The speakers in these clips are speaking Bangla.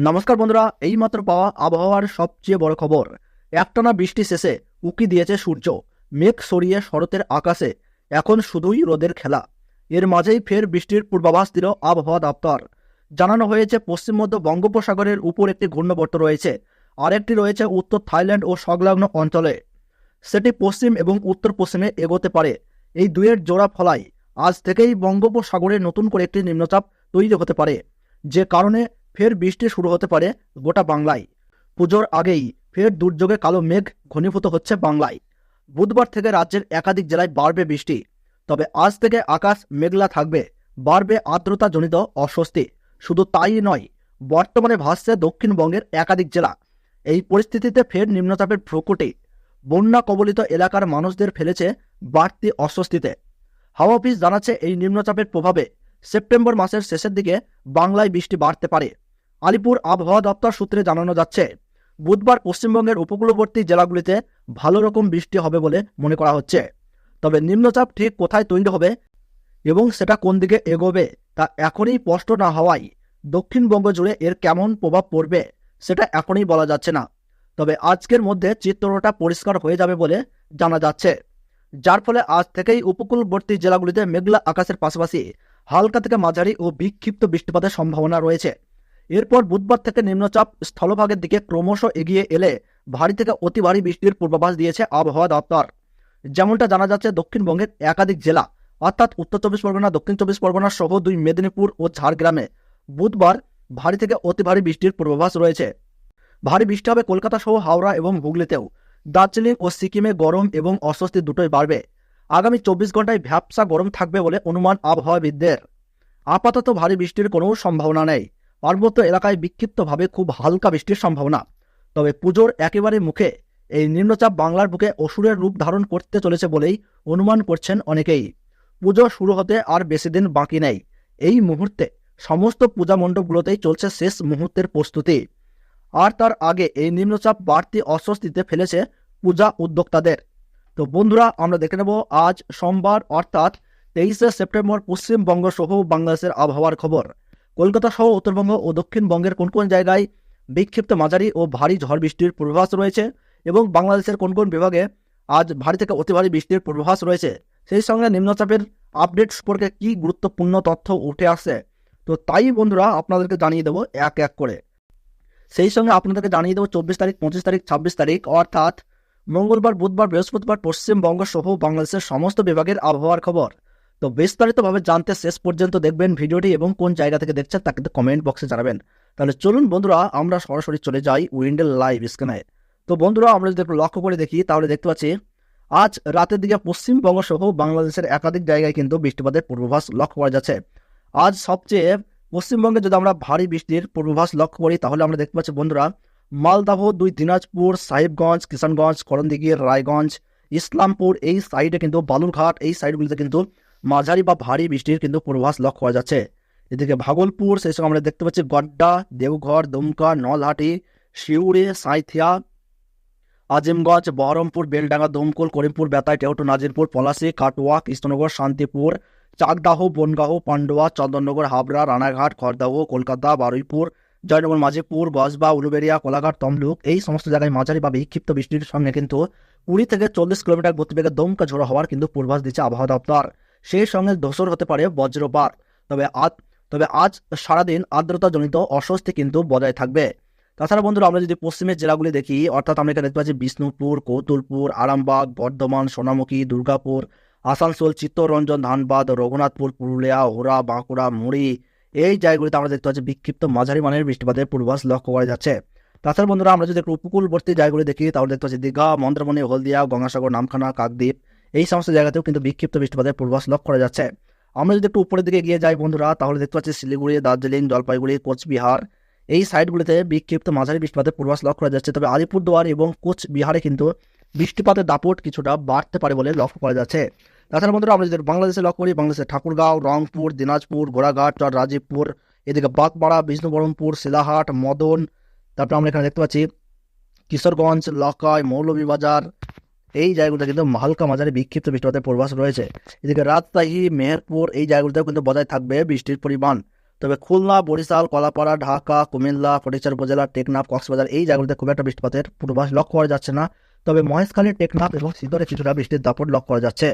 নমস্কার বন্ধুরা, এইমাত্র পাওয়া আবহাওয়ার সবচেয়ে বড় খবর। একটানা বৃষ্টি শেষে উকি দিয়েছে সূর্য। মেঘ সরিয়ে শরতের আকাশে। এখন শুধুই রোদের খেলা। এর মাঝেই ফের বৃষ্টির পূর্বাভাস দিল আবহাওয়া দপ্তর। জানানো হয়েছে, পশ্চিম মধ্য বঙ্গোপসাগরের উপর একটি ঘূর্ণবর্ত রয়েছে। আরেকটি রয়েছে উত্তর থাইল্যান্ড ও সংলগ্ন অঞ্চলে। সেটি পশ্চিম এবং উত্তর পশ্চিমে এগোতে পারে। এই দুয়ের জোড়া ফলাই আজ থেকেই বঙ্গোপসাগরে নতুন করে একটি নিম্নচাপ তৈরি হতে পারে। যে কারণে ফের বৃষ্টি শুরু হতে পারে গোটা বাংলায়। পুজোর আগেই ফের দুর্যোগে কালো মেঘ ঘনীভূত হচ্ছে বাংলায়। বুধবার থেকে রাজ্যের একাধিক জেলায় বাড়বে বৃষ্টি। তবে আজ থেকে আকাশ মেঘলা থাকবে, বাড়বে আর্দ্রতাজনিত অস্বস্তি। শুধু তাই নয়, বর্তমানে ভাসছে দক্ষিণবঙ্গের একাধিক জেলা। এই পরিস্থিতিতে ফের নিম্নচাপের প্রকোটে বন্যা কবলিত এলাকার মানুষদের ফেলেছে বাড়তি অস্বস্তিতে। হাওয়া অফিস জানাচ্ছে এই নিম্নচাপের প্রভাবে সেপ্টেম্বর মাসের শেষের দিকে বাংলায় বৃষ্টি বাড়তে পারে। আলিপুর আবহাওয়া দপ্তর সূত্রে জানানো যাচ্ছে, বুধবার পশ্চিমবঙ্গের উপকূলবর্তী জেলাগুলিতে ভালো রকম বৃষ্টি হবে বলে মনে করা হচ্ছে। তবে নিম্নচাপ ঠিক কোথায় তৈরি হবে এবং সেটা কোন দিকে এগোবে তা এখনই স্পষ্ট না হওয়ায় দক্ষিণবঙ্গ জুড়ে এর কেমন প্রভাব পড়বে সেটা এখনই বলা যাচ্ছে না। তবে আজকের মধ্যে চিত্রটা পরিষ্কার হয়ে যাবে বলে জানা যাচ্ছে। যার ফলে আজ থেকেই উপকূলবর্তী জেলাগুলিতে মেঘলা আকাশের পাশাপাশি হালকা থেকে মাঝারি ও বিক্ষিপ্ত বৃষ্টিপাতের সম্ভাবনা রয়েছে। এরপর বুধবার থেকে নিম্নচাপ স্থলভাগের দিকে ক্রমশ এগিয়ে এলে ভারী থেকে অতি ভারী বৃষ্টির পূর্বাভাস দিয়েছে আবহাওয়া দপ্তর। যেমনটা জানা যাচ্ছে, দক্ষিণবঙ্গের একাধিক জেলা, অর্থাৎ উত্তর চব্বিশ পরগনা, দক্ষিণ চব্বিশ পরগনা সহ দুই মেদিনীপুর ও ঝাড়গ্রামে বুধবার ভারী থেকে অতি ভারী বৃষ্টির পূর্বাভাস রয়েছে। ভারী বৃষ্টি হবে কলকাতা সহ হাওড়া এবং হুগলিতেও। দার্জিলিং ও সিকিমে গরম এবং অস্বস্তি দুটোই বাড়বে। আগামী চব্বিশ ঘন্টায় ভ্যাপসা গরম থাকবে বলে অনুমান আবহাওয়াবিদদের। আপাতত ভারী বৃষ্টির কোনো সম্ভাবনা নেই। পার্বত্য এলাকায় বিক্ষিপ্তভাবে খুব হালকা বৃষ্টির সম্ভাবনা। তবে পুজোর একেবারে মুখে এই নিম্নচাপ বাংলার বুকে অসুরের রূপ ধারণ করতে চলেছে বলেই অনুমান করছেন অনেকেই। পুজো শুরু হতে আর বেশি দিন বাকি নেই। এই মুহূর্তে সমস্ত পূজা মণ্ডপগুলোতেই চলছে শেষ মুহূর্তের প্রস্তুতি। আর তার আগে এই নিম্নচাপ বাড়তি অস্বস্তিতে ফেলেছে পূজা উদ্যোক্তাদের। তো বন্ধুরা, আমরা দেখে নেব আজ সোমবার, অর্থাৎ তেইশে সেপ্টেম্বর পশ্চিমবঙ্গ সহ বাংলাদেশের আবহাওয়ার খবর। কলকাতা সহ উত্তরবঙ্গ ও দক্ষিণবঙ্গের কোন কোন জায়গায় বিক্ষিপ্ত মাঝারি ও ভারী ঝড় বৃষ্টির পূর্বাভাস রয়েছে এবং বাংলাদেশের কোন কোন বিভাগে আজ ভারী থেকে অতি ভারী বৃষ্টির পূর্বাভাস রয়েছে? সেই সঙ্গে নিম্নচাপের আপডেট সম্পর্কে কি গুরুত্বপূর্ণ তথ্য উঠে আসছে? তো তাই বন্ধুরা আপনাদেরকে জানিয়ে দেবো এক এক করে। সেই সঙ্গে আপনাদেরকে জানিয়ে দেবো চব্বিশ তারিখ, পঁচিশ তারিখ, ছাব্বিশ তারিখ, অর্থাৎ মঙ্গলবার, বুধবার, বৃহস্পতিবার, পশ্চিমবঙ্গ সহ বাংলাদেশের সমস্ত বিভাগের আবহাওয়ার খবর। তো বিস্তারিতভাবে জানতে শেষ পর্যন্ত দেখবেন ভিডিওটি এবং কোন জায়গা থেকে দেখছেন তা কিন্তু কমেন্ট বক্সে জানাবেন। তাহলে চলুন বন্ধুরা, আমরা সরাসরি চলে যাই উইন্ডেল লাইভ স্ক্যানে তো বন্ধুরা, আমরা যদি একটু লক্ষ্য করে দেখি, তাহলে দেখতে পাচ্ছি, আজ রাতের দিকে পশ্চিমবঙ্গ সহ বাংলাদেশের একাধিক জায়গায় কিন্তু বৃষ্টিপাতের পূর্বাভাস লক্ষ্য করা যাচ্ছে। আজ সবচেয়ে পশ্চিমবঙ্গে যদি আমরা ভারী বৃষ্টির পূর্বাভাস লক্ষ্য করি, তাহলে আমরা দেখতে পাচ্ছি বন্ধুরা, মালদাহ, দুই দিনাজপুর, সাহেবগঞ্জ, কিষানগঞ্জ, করণদিঘি, রায়গঞ্জ, ইসলামপুর এই সাইডে কিন্তু বালুরঘাট, এই সাইডগুলিতে কিন্তু মাঝারি বা ভারী বৃষ্টির কিন্তু পূর্বাভাস লক্ষ্য করা যাচ্ছে। এদিকে ভাগলপুর, সেই সঙ্গে আমরা দেখতে পাচ্ছি গড্ডা, দেওঘর, দুমকা, নলহাটি শিউড়ি সাঁইথিয়া, আজিমগঞ্জ, বহরমপুর, বেলডাঙ্গা, দমকল, করিমপুর, বেতাই, টেউটু, নাজিরপুর, পলাশি, কাটোয়া, কৃষ্ণনগর, শান্তিপুর, চাকদাহ বনগাহ পান্ডুয়া, চন্দননগর, হাবড়া, রানাঘাট, খড়দাহ, কলকাতা, বারুইপুর, জয়নগর মাঝিপুর বসবা উলুবেরিয়া কোলাঘাট, তমলুক, এই সমস্ত জায়গায় মাঝারি বা বিক্ষিপ্ত বৃষ্টির সঙ্গে কিন্তু কুড়ি থেকে চল্লিশ কিলোমিটার গতিবেগে দমকা ঝোড়ো হওয়ার কিন্তু পূর্বাভাস দিচ্ছে আবহাওয়া দপ্তর। সেই সঙ্গে ধসর হতে পারে বজ্রপাত। তবে আজ তবে আজ সারাদিন আর্দ্রতাজনিত অস্বস্তি কিন্তু বজায় থাকবে। তাছাড়া বন্ধুরা, আমরা যদি পশ্চিমের জেলাগুলি দেখি, অর্থাৎ আমরা এখানে দেখতে পাচ্ছি বিষ্ণুপুর, কৌতুলপুর, আরামবাগ, বর্ধমান, সোনামুখী, দুর্গাপুর, আসানসোল, চিত্তরঞ্জন, ধানবাদ, রঘুনাথপুর, পুরুলিয়া ওরা বাঁকুড়া, মুড়ি, এই জায়গাগুলিতে আমরা দেখতে পাচ্ছি বিক্ষিপ্ত মাঝারি মানের বৃষ্টিপাতের পূর্বাস লক্ষ্য করা যাচ্ছে। তাছাড়া বন্ধুরা, আমরা যদি একটু উপকূলবর্তী জায়গাগুলি দেখি, তাহলে দেখতে পাচ্ছি দীঘা, মন্দ্রমণি, হলদিয়া, গঙ্গাসাগর, নামখানা, কাকদ্বীপ এই সমস্ত জায়গাতেও কিন্তু বিক্ষিপ্ত বৃষ্টিপাতের পূর্বাভাস লক্ষ্য করা যাচ্ছে। আমরা যদি একটু উপরের দিকে গিয়ে যাই বন্ধুরা, তাহলে দেখতে পাচ্ছি শিলিগুড়ি, দার্জিলিং, জলপাইগুড়ি, কোচবিহার, এই সাইডগুলিতে বিক্ষিপ্ত মাঝারি বৃষ্টিপাতের পূর্বাভাস লক্ষ্য করা যাচ্ছে। তবে আলিপুরদুয়ার এবং কোচবিহারে কিন্তু বৃষ্টিপাতের দাপট কিছুটা বাড়তে পারে বলে লক্ষ্য করা যাচ্ছে। তাছাড়া বন্ধুরা, আমরা যদি বাংলাদেশে লক্ষ্য করি, বাংলাদেশের ঠাকুরগাঁও, রংপুর, দিনাজপুর, গোড়াঘাট রাজীবপুর, এদিকে বাগপাড়া বিষ্ণুবরমপুর শিলাহাট, মদন, তারপর আমরা এখানে দেখতে পাচ্ছি কিশোরগঞ্জ, লকাই, মৌলভীবাজার এই জায়গাগুলোতে কিন্তু হালকা মাঝারি বিক্ষিপ্ত বৃষ্টিপাতের পূর্বাভাস রয়েছে। এদিকে রাজশাহী, মেহেরপুর এই জায়গাগুলোতেও কিন্তু বজায় থাকবে বৃষ্টির পরিমাণ। তবে খুলনা, বরিশাল, কলাপাড়া, ঢাকা, কুমিল্লা ফটিকচার উপজেলা, টেকনাফ, কক্সবাজার এই জায়গাগুলোতে খুব একটা বৃষ্টিপাতের পূর্বাভাস লক্ষ্য করা যাচ্ছে না। তবে মহেশখালী, টেকনাফ এবং সিদ্ধরে কিছুটা বৃষ্টির দাপট লক্ষ্য করা যাচ্ছে।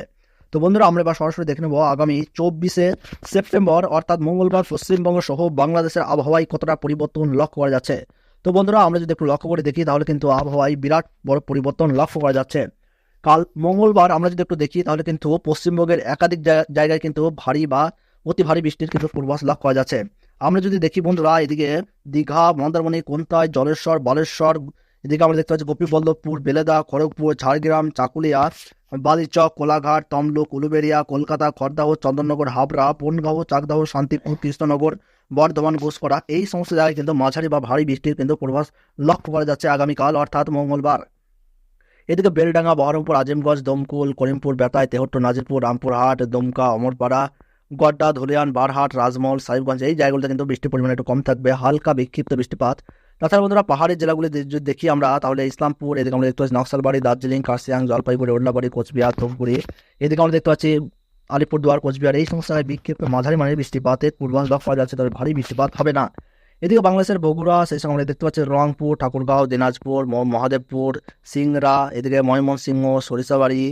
তো বন্ধুরা, আমরা এবার সরাসরি দেখে নেব আগামী চব্বিশে সেপ্টেম্বর, অর্থাৎ মঙ্গলবার পশ্চিমবঙ্গ সহ বাংলাদেশের আবহাওয়ায় কতটা পরিবর্তন লক্ষ্য করা যাচ্ছে। তো বন্ধুরা, আমরা যদি একটু লক্ষ্য করে দেখি, তাহলে কিন্তু আবহাওয়ায় বিরাট বড় পরিবর্তন লক্ষ্য করা যাচ্ছে। কাল মঙ্গলবার আমরা যদি একটু দেখি, তাহলে কিন্তু পশ্চিমবঙ্গের একাধিক জায়গা- জায়গায় কিন্তু ভারী বা অতি ভারী বৃষ্টির কিন্তু পূর্বাভাস লক্ষ্য করা যাচ্ছে। আমরা যদি দেখি বন্ধুরা, এদিকে দীঘা, মন্দারমণি কোনতায় জলেশ্বর, বালেশ্বর, এদিকে আমরা দেখতে পাচ্ছি গোপীবল্লভপুর, বেলেদা, খড়গপুর, ঝাড়গ্রাম, চাকুলিয়া, বালিচক, কোলাঘাট, তমলুক, উলুবেড়িয়া, কলকাতা খড়দাহ চন্দননগর, হাবড়া, বনগাঁও, চাকদাহ, শান্তিপুর, কৃষ্ণনগর, বর্ধমান ঘোষকরা এই সমস্ত জায়গায় কিন্তু মাঝারি বা ভারী বৃষ্টির কিন্তু পূর্বাভাস লক্ষ্য করা যাচ্ছে আগামীকাল, অর্থাৎ মঙ্গলবার। এদিকে বেলডাঙ্গা, বহরমপুর, আজিমগঞ্জ, দমকুল, করিমপুর বেতায় তেহট্ট, নাজিরপুর, রামপুরহাট, দমকা, অমরপাড়া, গড্ডা, ধুলিয়ান, বারহাট, রাজমহল, সাহিবগঞ্জ, এই জায়গাগুলোতে কিন্তু বৃষ্টির পরিমাণ একটু কম থাকবে। হালকা বিক্ষিপ্ত বৃষ্টিপাত। তাছাড়া বন্ধুরা পাহাড়ের জেলাগুলি যদি দেখি আমরা, তাহলে ইসলামপুর, এদিকে আমরা দেখতে পাচ্ছি নকশালবাড়ি, দার্জিলিং কার্সিয়াং জলপাইগুড়ি, ওড়নাবাড়ি, কোচবিহার, ধূপগুড়ি, এদিকে আমরা দেখতে পাচ্ছি আলিপুরদুয়ার, কোচবিহার, এই সমস্ত জায়গায় বিক্ষিপ্ত মাঝারি মানের বৃষ্টিপাতের লক্ষ্য করা যাচ্ছে, তবে ভারী বৃষ্টিপাত হবে না। এদিকে বাংলাদেশের বগুড়া, সেই সঙ্গে আমরা দেখতে পাচ্ছি রংপুর, ঠাকুরগাঁও, দিনাজপুর মহাদেবপুর সিংরা এদিকে ময়মনসিংহ, সরিষাবাড়ি,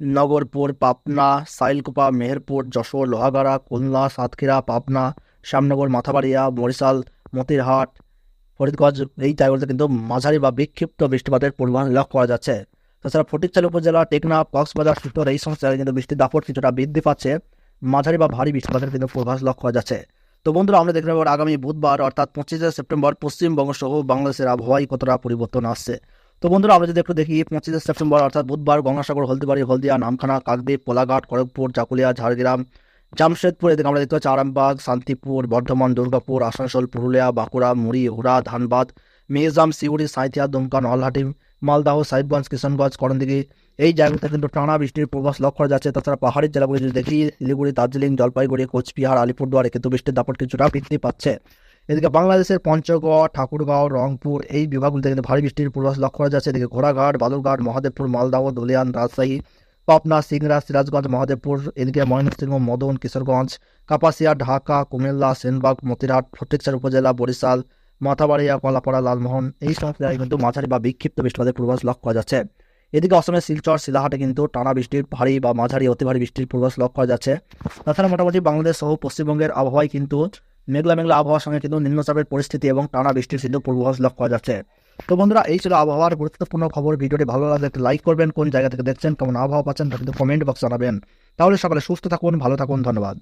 নগরপুর, পাবনা, সাইলকুপা, মেহেরপুর, যশোর, লোহাগাড়া, খুলনা, সাতক্ষীরা, পাবনা, শ্যামনগর, মাথাবাড়িয়া, বরিশাল, মতিরহাট, ফরিদগঞ্জ, এই জায়গাগুলোতে কিন্তু মাঝারি বা বিক্ষিপ্ত বৃষ্টিপাতের পরিমাণ লক্ষ্য করা যাচ্ছে। তাছাড়া ফটিকচাল উপজেলা, টেকনাফ, কক্সবাজার সুতর এই সমস্ত জায়গায় কিন্তু বৃষ্টির দাপট কিছুটা বৃদ্ধি পাচ্ছে। মাঝারি বা ভারী বৃষ্টিপাতের কিন্তু পূর্বাভাস লক্ষ্য করা যাচ্ছে। তো বন্ধুরা, আমরা দেখতে পাবো আগামী বুধবার, অর্থাৎ পঁচিশে সেপ্টেম্বর পশ্চিমবঙ্গ সহ বাংলাদেশের আবহাওয়ায় কতটা পরিবর্তন আসছে। তো বন্ধুরা, আমরা যদি একটু দেখি, পঁচিশে সেপ্টেম্বর, অর্থাৎ বুধবার, গঙ্গাসাগর, হলদিবাড়ি, হলদিয়া, নামখানা, কাকদ্বীপ, কোলাঘাট, খড়গপুর চাকুলিয়া ঝাড়গ্রাম, জামশেদপুর, এদিকে আমরা দেখতে পাচ্ছি আরামবাগ, শান্তিপুর, বর্ধমান, দুর্গাপুর, আসানসোল, পুরুলিয়া, বাঁকুড়া, মুড়ি, হুড়া, ধানবাদ মিয়াজাম সিউড়ি, সাঁইথিয়া, দুমকা, নলহাটি, মালদাহ, সাহিবগঞ্জ, কিশনগঞ্জ, করণদিঘি এই জায়গাতে কিন্তু টানা বৃষ্টির পূর্বাস লক্ষ্য করা যাচ্ছে। তাছাড়া পাহাড়ের জেলাগুলি যদি দেখি, শিলিগুড়ি, দার্জিলিং, জলপাইগুড়ি, কোচবিহার, আলিপুরদুয়ারে কিন্তু বৃষ্টির দাপট কিছুটা বৃদ্ধি পাচ্ছে। এদিকে বাংলাদেশের পঞ্চগড়, ঠাকুরগাঁও, রংপুর এই বিভাগগুলিতে কিন্তু ভারী বৃষ্টির পূর্বাস লক্ষ্য করা যাচ্ছে। এদিকে ঘোড়াঘাট, বালুরঘাট, মহাদেবপুর, মালদাহ ধুলিয়ান রাজশাহী, পাবনা, সিংড়া, সিরাজগঞ্জ, মহাদেবপুর, এদিকে ময়মনসিংহ, মদন, কিশোরগঞ্জ, কাপাসিয়া, ঢাকা, কুমিল্লা, সেনবাগ, মতিরাট ফটিকচার উপজেলা, বরিশাল, মাথাবাড়িয়া, কলাপাড়া, লালমোহন এই সমস্ত জায়গায় কিন্তু মাঝারি বা বিক্ষিপ্ত বৃষ্টিপাতের পূর্বাভাস লক্ষ্য করা যাচ্ছে। এদিকে অসমের শিলচর, শিলাহাটে কিন্তু টানা বৃষ্টির ভারী বা মাঝারি, অতি ভারী বৃষ্টির পূর্বাস লক্ষ্য করা যাচ্ছে। তাছাড়া মোটামুটি বাংলাদেশ সহ পশ্চিমবঙ্গের আবহাওয়ায় কিন্তু মেঘলা মেঘলা আবহাওয়ার সঙ্গে কিন্তু নিম্নচাপের পরিস্থিতি এবং টানা বৃষ্টির কিন্তু পূর্বাভাস লক্ষ্য করা যাচ্ছে। তো বন্ধুরা, এই ছিল আবহাওয়ার গুরুত্বপূর্ণ খবর। ভিডিওটি ভালো লাগলে লাইক করবেন, কোন জায়গা থেকে দেখছেন, কেমন আবহাওয়া পাচ্ছেন তা কিন্তু কমেন্ট বক্স জানাবেন। তাহলে সকালে সুস্থ থাকুন, ভালো থাকুন, ধন্যবাদ।